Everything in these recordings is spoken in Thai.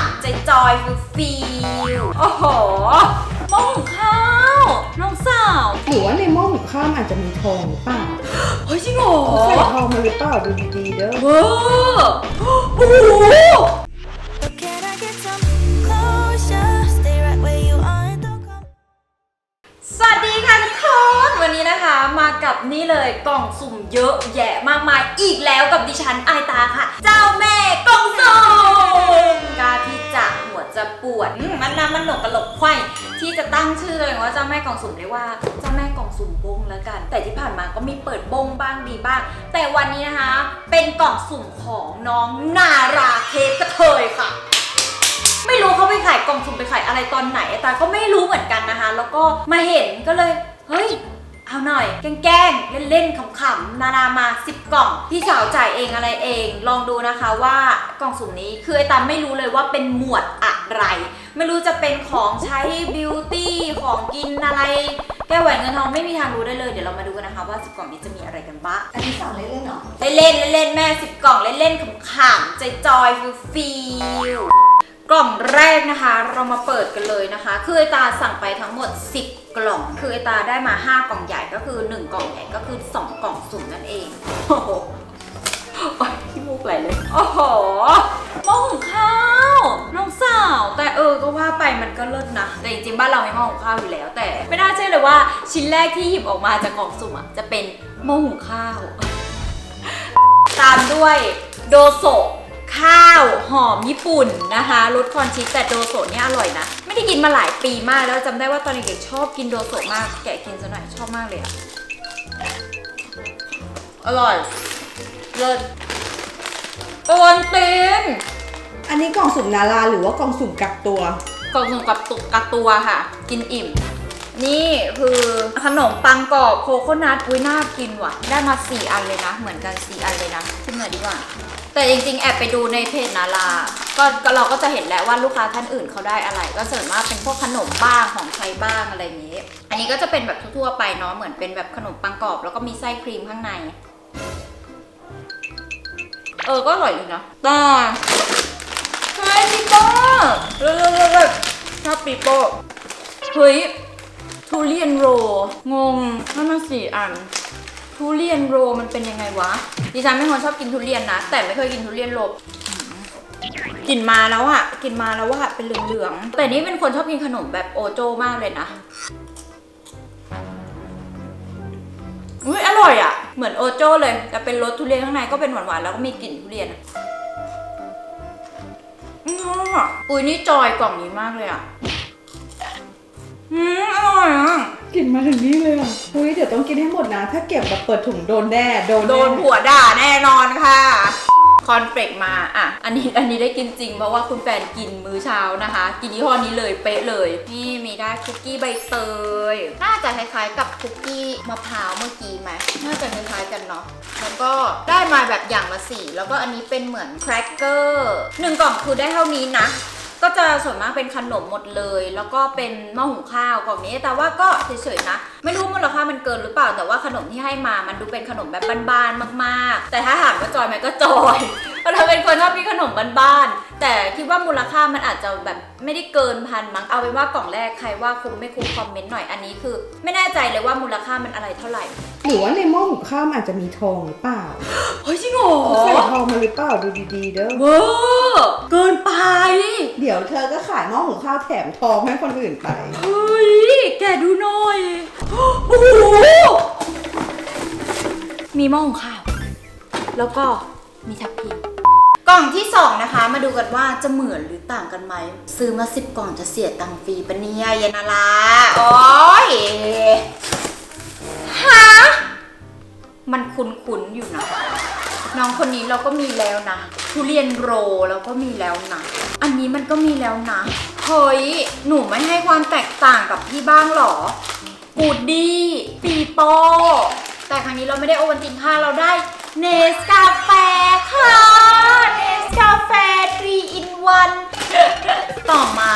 ำๆใจจอยฟิลฟิลโอ้โหหม้อหุงข้าวน้องสาวหรือว่าในหม้อหุงข้าวมันอาจจะมีทองหรือเปล่าเฮ้ยจริงเหรอใส่ทองมาหรือเปล่าดูดีๆเด้อเว้อโอ้โหานมาก็มีเปิดบงบ้างดีบ้าง แต่วันนี้นะคะ เป็นกล่องสุ่มของน้องนาราเคปกระเทยค่ะ ไม่รู้เขาไปขายกล่องสุ่มไปขายอะไรตอนไหนแต่ก็ไม่รู้เหมือนกันนะคะ แล้วก็มาเห็นก็เลย เฮ้ยเอาหน่อย แกล้งเล่นๆขำๆนานามา 10 กล่อง พี่สาวจ่ายเองอะไรเอง ลองดูนะคะว่ากล่องสุ่มนี้คือไอตามไม่รู้เลยว่าเป็นหมวดอะไร ไม่รู้จะเป็นของใช้บิวตี้ของกินอะไร แก้วแหวนเงินทองไม่มีทางรู้ได้เลย เดี๋ยวเรามาดูกันนะคะว่า10กล่องนี้จะมีอะไรกันบ้าง อันนี้สั่งเล่นๆเหรอเล่นๆเล่นๆแม่10กล่องเล่นๆขำๆใจจอยฟิลฟิลกล่องแรกนะคะ เรามาเปิดกันเลยนะคะ คือไอตาสั่งไปทั้งหมด 10 กล่อง คือไอตาได้มา 5 กล่องใหญ่ก็คือ 1 กล่องใหญ่ก็คือ 2 กล่องสุ่มนั่นเอง โอ้โหโอ๊ยที่มูกไหลเลย โอ้โหห เออก็ว่าไปมันก็เลิศนะ แต่จริงๆบ้านเรามีหม้อหุงข้าวอยู่แล้ว แต่ ไม่น่าเชื่อเลยว่าชิ้นแรกที่หยิบออกมาจากกล่องสุ่มอะจะเป็นหม้อหุงข้าว ตามด้วยโดโซะข้าวหอมญี่ปุ่นนะคะรสคอนชิสแต่โดโซะเนี่ยอร่อยนะ ไม่ได้กินมาหลายปีมากแล้วจำได้ว่าตอนเด็กๆชอบกินโดโซะมาก แกะกินซะหน่อยชอบมากเลยอะอร่อยเลิศปวนตีนอันนี้กล่องสุ่มนาราหรือว่ากล่องสุ่มกักตัว กล่องสุ่มกับตุกกักตัวค่ะ กินอิ่ม นี่คือขนมปังกรอบโคโคนัทอุ้ยน่ากินว่ะ ได้มา 4 อันเลยนะ เหมือนกัน 4 อันเลยนะขึ้นมาดีกว่า แต่จริงๆ แอบไปดูในเพจนาราก็เราก็จะเห็นแล้วว่าลูกค้าท่านอื่นเขาได้อะไร ก็ส่วนมากเป็นพวกขนมบ้างของใช้บ้างอะไรอย่างนี้ อันนี้ก็จะเป็นแบบทั่วๆไปเนาะเหมือนเป็นแบบขนมปังกรอบ แล้วก็มีไส้ครีมข้างใน เออก็อร่อยดีนะแต่ เฮ้ยปีโป้เลิศๆๆชอบปีโป้เฮ้ยทุเรียนโร งงนั่นมาสี่อัน ทุเรียนโรมันเป็นยังไงวะ ดิฉันไม่คนชอบกินทุเรียนนะ แต่ไม่เคยกินทุเรียนโรกลิ่นมาแล้วอะกลิ่นมาแล้วว่าเป็นเหลืองๆ แต่นี่เป็นคนชอบกินขนมแบบโอโจมากเลยนะอุ้ยอร่อยอะเหมือนโอโจเลย แต่เป็นรสทุเรียนข้างในก็เป็นหวานๆ แล้วก็มีกลิ่นทุเรียน อะอืมอะอุ้ยนี่จอยกล่องนี้มากเลยอะอืมอร่อยอะกลิ่นมาถึงนี่เลยอะอุ้ยเดี๋ยวต้องกินให้หมดนะ ถ้าเก็บแบบเปิดถุงโดนแน่โดนโดแนผัวด่าแน่นอนค่ะค อนเฟลกมาอะอันนี้อันนี้ได้กินจริงเพราะว่าคุณแฟนกินมื้อเช้านะคะ กินยี่ห้อนี้เลยเป๊ะเลย นี่มีได้คุกกี้ใบเตยน่าจะคล้ายๆกับคุกกี้มะพร้าวเมื่อกี้ไหมน่าจะคล้ายๆกันเนาะแล้วก็ได้มาแบบอย่างละสี่แล้วก็อันนี้เป็นเหมือนแครกเกอร์หนึ่งกล่องคือได้เท่านี้นะ ก็จะส่วนมากเป็นขนมหมดเลย แล้วก็เป็นหม้อหุงข้าวกล่องนี้ แต่ว่าก็เฉยๆนะ ไม่รู้มูลค่ามันเกินหรือเปล่า แต่ว่าขนมที่ให้มา มันดูเป็นขนมแบบบ้านๆมาก ๆ แต่ถ้าถามว่าจอยไหมก็จอย เพราะเราเป็นคนชอบกินขนมบ้านๆแต่คิดว่ามูลค่ามันอาจจะแบบไม่ได้เกินพันมั้งเอาเป็นว่ากล่องแรกใครว่าคุ้มไม่คุ้มคอมเมนต์หน่อยอันนี้คือ ไม่แน่ใจเลยว่ามูลค่ามันอะไรเท่าไหร่หรือว่าในหม้อหุงข้าวมันอาจจะมีทองหรือเปล่าเฮ้ยจริงเหรอใส่ทองมาหรือเปล่าดูดีๆเด้อเวอร์เกินไป เดี๋ยวเธอก็ขายหม้อหุงข้าวแถมทองให้คนอื่นไปเฮ้ยแกดูหน่อยโอ้โหมีหม้อหุงข้าว แล้วก็มีทับทิม กล่องที่ 2 นะคะ มาดูกันว่าจะเหมือนหรือต่างกันไหม ซื้อมา 10 กล่องจะเสียตังค์ฟรีปะเนี่ยเยนนาลาโอ้ยฮะมันคุ้นๆอยู่นะน้องคนนี้เราก็มีแล้วนะทุเรียนโรเราก็มีแล้วนะอันนี้มันก็มีแล้วนะเฮ้ยหนูไม่ให้ความแตกต่างกับพี่บ้างหรอปูดดี้ปีโป้แต่ครั้งนี้เราไม่ได้โอวัลตินค่ะเราได้เนสกาแฟค่ะ กาแฟ 3 in 1 ต่อมา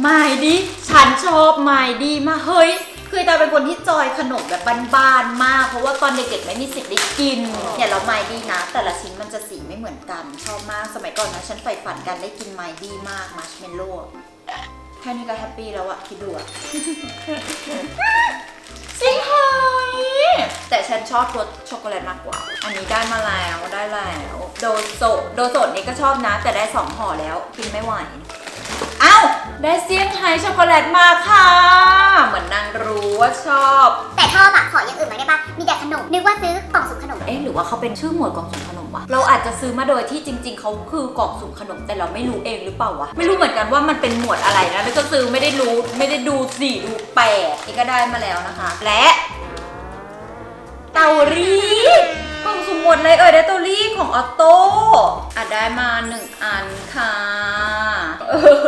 ไมดีฉันชอบไมดีมากเฮ้ยคือคือตาเป็นคนที่จอยขนมแบบบ้านๆมาก เพราะว่าตอนเด็กๆไม่มีสิทธิ์ได้กินเนี่ยเราไมดี้นะ แต่ละชิ้นมันจะสีไม่เหมือนกัน ชอบมากสมัยก่อนนะฉันใฝ่ฝันกันได้กินไมดี้มากมาร์ชเมลโล่แค่นี้ก็แฮปปี้แล้วอะคิดดูอะ แต่ฉันชอบรสช็อกโกแลตมากกว่า อันนี้ได้มาแล้วได้แล้วโดโซโดโซดนี่ก็ชอบนะ แต่ได้สองห่อแล้วกินไม่ไหวเอ้าได้เซี่ยงไฮ้ช็อกโกแลตมาค่ะ เหมือนนางรู้ว่าชอบ แต่ชอบอะขออย่างอื่นมาได้ปะมีแต่ขนม นึกว่าซื้อกล่องสุ่มขนม เอ๊ะหรือว่าเขาเป็นชื่อหมวดกล่องสุ่มขนมวะ เราอาจจะซื้อมาโดยที่จริง ๆ เขาคือกล่องสุ่มขนมแต่เราไม่รู้เองหรือเปล่าวะ ไม่รู้เหมือนกันว่ามันเป็นหมวดอะไรนะแล้วก็ซื้อไม่ได้รู้ไม่ได้ดูสีดูแปลกนี่ก็ได้มาแล้วนะคะ และ เตารีดกล่องสุ่มหมดอะไรเอ่ยได้เตารีดของออโต้อะได้มาหนึ่งอันค่ะเออ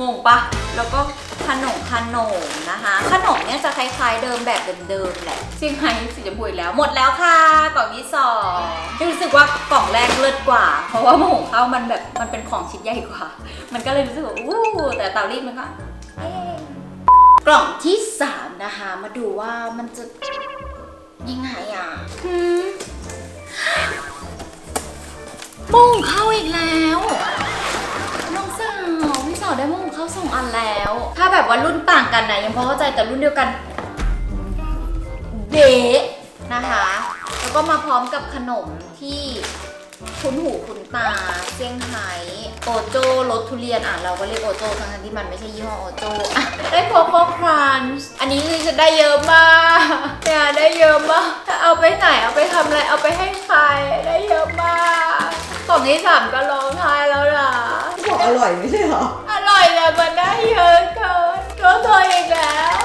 งงปะแล้วก็ขนมขนมนะคะ ขนมเนี่ยจะคล้ายๆเดิมแบบเดิมๆแหละซี่ยงไฮสีชมพูแล้วหมดแล้วค่ะกล่องที่สองรู้สึกว่ากล่องแรกเลิศกว่า เพราะว่าหม้อหุงข้าวมันแบบมันเป็นของชิ้นใหญ่กว่า มันก็เลยรู้สึกว่าอู้แต่เตารีดมันก็เอ๊ะกล่องที่สามนะคะ มาดูว่ามันจะ ยังไงอะหืมหมุ่งเข้าอีกแล้วน้องสาวพี่สาวได้มุ่งเข้าสองอันแล้ว ถ้าแบบว่ารุ่นต่างกันนะยังพอเข้าใจแต่รุ่นเดียวกัน เดะนะคะ แล้วก็มาพร้อมกับขนมที่คุ้นหูคุ้นตาเซี่ยงไฮ้โอโจ้รสทุเรียนอะเราก็เรียกโอโจ้ทั้งที่มันไม่ใช่ยี่ห้อโอโจ้ โคโค่ครันช์อันนี้คือจะได้เยอะมากเนี่ยได้เยอะมากจะเอาไปไหนเอาไปทำอะไรเอาไปให้ใครได้เยอะมากกล่องที่สามก็ร้องไห้แล้วนะบอกอร่อยไม่ใช่เหรอ อร่อยแต่มันได้เยอะเกินรสเธออีกแล้ว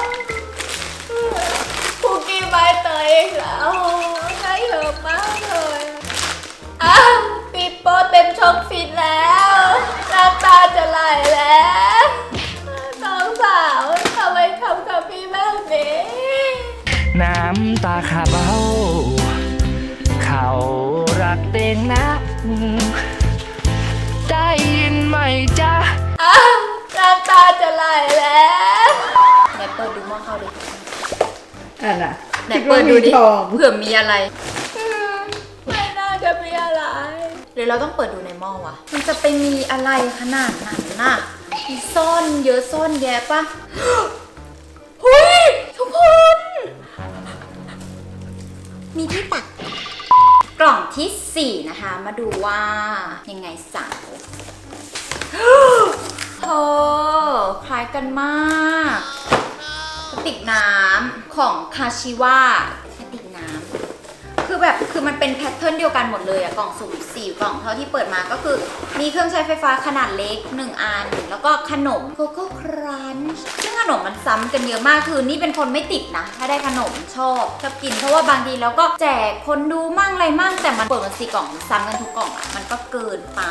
คุกกี้ใบเตยอีกแล้วได้เยอะมากเลยอ้าวปีโป้เต็มช่องฟิตแล้วน้ำตาจะไหลแล้ว ตาขาเบ้าเขารักเต็งนะได้ยินไหมจ๊ะอ้าวน้ำตาจะไหลแล้วไหนเปิดดูหม้อข้าวดิอะน่ะไหนคิดเปิว่าดมีดูดิทองเผื่อมีอะไรอืมไม่น่าจะมีอะไรหรือเราต้องเปิดดูในหม้อวะมันจะไปมีอะไรขนาดนั้นน่ะมีซ่อนเยอะซ่อนแยะปะเฮ้ยทุกคน มีที่ตัก กล่องที่ 4 นะคะ มาดูว่ายังไงสาวเธอคล้ายกันมากกระติกน้ำของคาชิวากระ แบบคือมันเป็นแพทเทิร์นเดียวกันหมดเลยอะกล่องสุ่มสี่กล่องเท่าที่เปิดมาก็คือ มีเครื่องใช้ไฟฟ้าขนาดเล็ก1อัน แล้วก็ขนมโกโก้ครันช์ซึ่งขนมมันซ้ำกันเยอะมากคือนี่เป็นคนไม่ติดนะ ถ้าได้ขนมชอบชอบกินเพราะว่าบางทีแล้วก็แจกคนดูมั่งอะไรมั่งแต่มันเปิดมาสี่กล่องมันซ้ำกันทุกกล่องอะมันก็เกินไป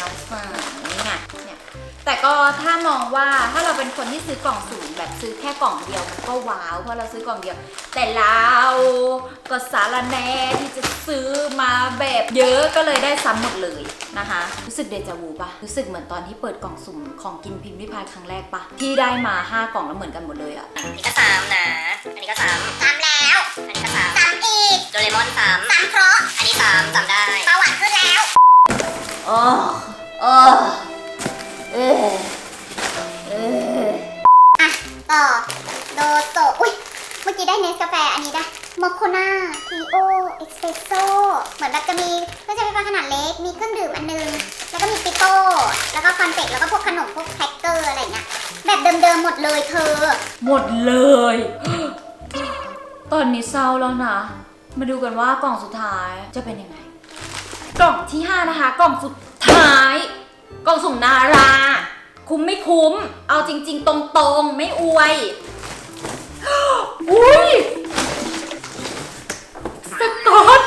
น้องสาวนี่ไงเนี่ย แต่ก็ถ้ามองว่าถ้าเราเป็นคนที่ซื้อกล่องสุ่มแบบซื้อแค่กล่องเดียวมันก็ว้าวเพราะเราซื้อกล่องเดียว แต่เราก็สารแหน่ที่จะซื้อมาแบบเยอะก็เลยได้ซ้ำหมดเลยนะคะ รู้สึกเดจาวูปะรู้สึกเหมือนตอนที่เปิดกล่องสุ่มของกินพิมพ์ริพายครั้งแรกปะที่ได้มาห้ากล่องแล้วเหมือนกันหมดเลยอะอันนี้ก็สามนะ อันนี้ก็สามสามแล้วอันนี้ก็สามสามอีกโดเรมอนสามสามเพราะอันนี้สามสามได้เบาหวานขึ้นแล้วโอ้โอ้ เออเอออะ ต่อ โดโตอุ้ยเมื่อกี้ได้เนสกาแฟอันนี้ได้มอคโคนาทีโอเอ็กซ์เพรสโซเหมือนแบบจะมีเครื่องใช้ไฟฟ้าขนาดเล็ก มีเครื่องดื่มอันนึง แล้วก็มีปิโต้แล้วก็คอนเฟกแล้วก็พวกขนมพวกแคคเกอร์อะไรเงี้ย แบบเดิมๆหมดเลยเธอ หมดเลย ตอนนี้เศร้าแล้วนะ มาดูกันว่ากล่องสุดท้ายจะเป็นยังไง กล่องที่ 5 นะคะ กล่องสุด กล่องสุ่มนารา คุ้มไม่คุ้ม เอาจริง ๆ ตรงๆ ไม่อวยอุ้ยสกอต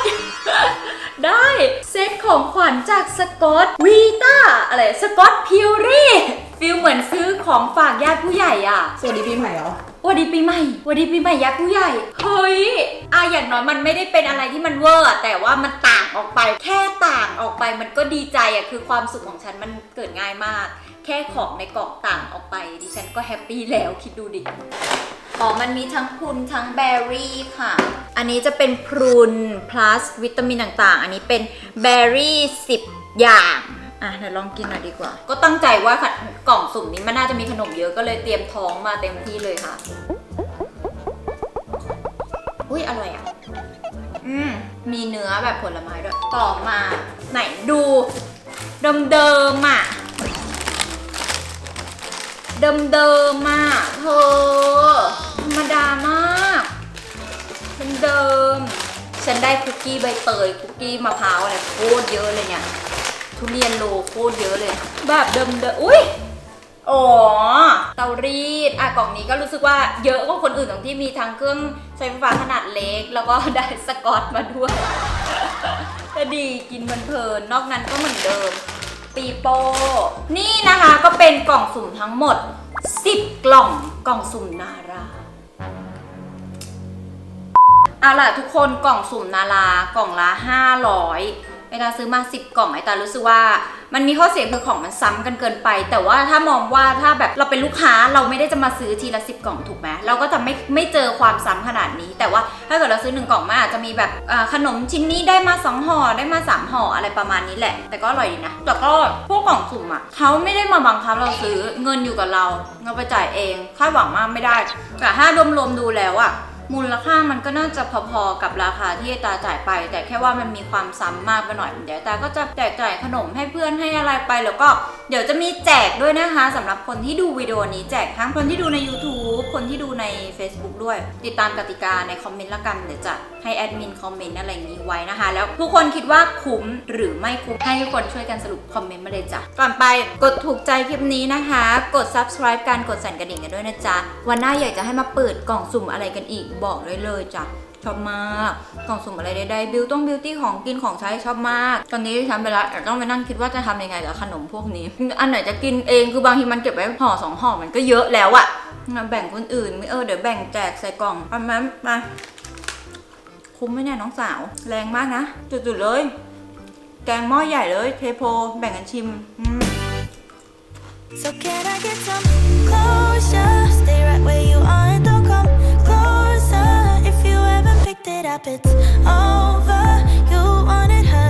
ได้เซตของขวัญจากสกอตวีต้าอะไรสกอตพิวรี่ฟิลเหมือนซื้อของฝากญาติผู้ใหญ่อะ สวัสดีปีใหม่เหรอวันดีปีใหม่วันดีปีใหม่ยักษ์ผู้ใหญ่ เฮ้ยอะอย่างน้อยมันไม่ได้เป็นอะไรที่มันเวอร์อะแต่ว่ามันต่าง ออกไป แค่ต่างออกไปมันก็ดีใจอะคือความสุขของฉันมันเกิดง่ายมาก แค่ของในกล่องต่างออกไป ดิฉันก็แฮปปี้แล้วคิดดูดิอ๋อมันมีทั้งพรุนทั้งแบร์รี่ค่ะ อันนี้จะเป็นพรุน plus วิตามินต่างๆ อันนี้เป็นแบร์รี่10 อย่างอะเดี๋ยวลองกินหน่อยดีกว่า ก็ตั้งใจว่ากล่องสุ่มนี้มันน่าจะมีขนมเยอะก็เลยเตรียมท้องมาเต็มที่เลยค่ะ อุ้ยอร่อยอะ อืมมีเนื้อแบบผลไม้ด้วย ต่อมาไหนดูเดิมๆอะเดิมๆอะเธอธรรมดามากเดิมๆฉันได้คุกกี้ใบเตยคุกกี้มะพร้าวอะไรโคตรเยอะเลยเนี่ยทุเรียนโลโคตรเยอะเลย แบบเดิมๆอุ้ย อ๋อเตารีดอะกล่องนี้ก็รู้สึกว่าเยอะกว่าคนอื่นตรงที่มีทั้งเครื่องใช้ไฟฟ้าขนาดเล็ก แล้วก็ได้สกอตมาด้วยก็ดีกินเพลินๆนอกนั้นก็เหมือนเดิมปีโป้นี่นะคะก็เป็นกล่องสุ่มทั้งหมด 10 กล่องกล่องสุ่มนาราเอาล่ะทุกคนกล่องสุ่มนารา กล่องละ 500 ไอตาซื้อมา10กล่องไอตารู้สึกว่ามันมีข้อเสียคือของมันซ้ำกันเกินไป แต่ว่าถ้ามองว่าถ้าแบบเราเป็นลูกค้าเราไม่ได้จะมาซื้อทีละ10กล่องถูกไหมเราก็จะไม่ไม่เจอความซ้ำขนาดนี้ แต่ว่าถ้าเกิดเราซื้อ1กล่องมาอาจจะมีแบบขนมชิ้นนี้ได้มา2ห่อได้มา3ห่ออะไรประมาณนี้แหละ แต่ก็อร่อยดีนะแต่ก็พวกกล่องสุ่มอะเขาไม่ได้มาบังคับเราซื้อเงินอยู่กับเราเราไปจ่ายเองคาดหวังมากไม่ได้แต่ถ้ารวมๆดูแล้วอะ มูลค่ามันก็น่าจะพอๆกับราคาที่ตาจ่ายไป แต่แค่ว่ามันมีความซ้ำมากไปหน่อยเดี๋ยวตาก็จะแจกจ่ายขนมให้เพื่อนให้อะไรไป แล้วก็เดี๋ยวจะมีแจกด้วยนะคะสำหรับคนที่ดูวิดีโอนี้แจกทั้งคนที่ดูใน YouTube คนที่ดูใน Facebook ด้วย ติดตามกติกาในคอมเมนต์ละกันเดี๋ยวจะให้แอดมินคอมเมนต์อะไรอย่างนี้ไว้นะคะ แล้วทุกคนคิดว่าคุ้มหรือไม่คุ้มให้ทุกคนช่วยกันสรุปคอมเมนต์มาเลยจ้ะก่อนไปกดถูกใจคลิปนี้นะคะ กด subscribe กันกดสั่นกระดิ่งกันด้วยนะจ๊ะวันหน้าอยากจะให้มาเปิดกล่องสุ่มอะไรกันอีกบอกได้เลยจ้ะชอบมากกล่องสุ่มอะไรใดๆบิวต้องบิวตี้ของกินของใช้ชอบมาก ตอนนี้ฉันไปละแต่ต้องไปนั่งคิดว่าจะทำยังไงกับขนมพวกนี้ อันไหนจะกินเองคือบางทีมันเก็บไว้ห่อสองห่อมันก็เยอะแล้วอะแบ่งคนอื่นไม่เออเดี๋ยวแบ่งแจกใส่กล่องเอามามาคุ้มไหมเนี่ยน้องสาว แรงมากนะจุดๆเลย แกงหม้อใหญ่เลยเทโพแบ่งกันชิมอืม So can I get some closure? Stay right where you are it up, it's over. You wanted her.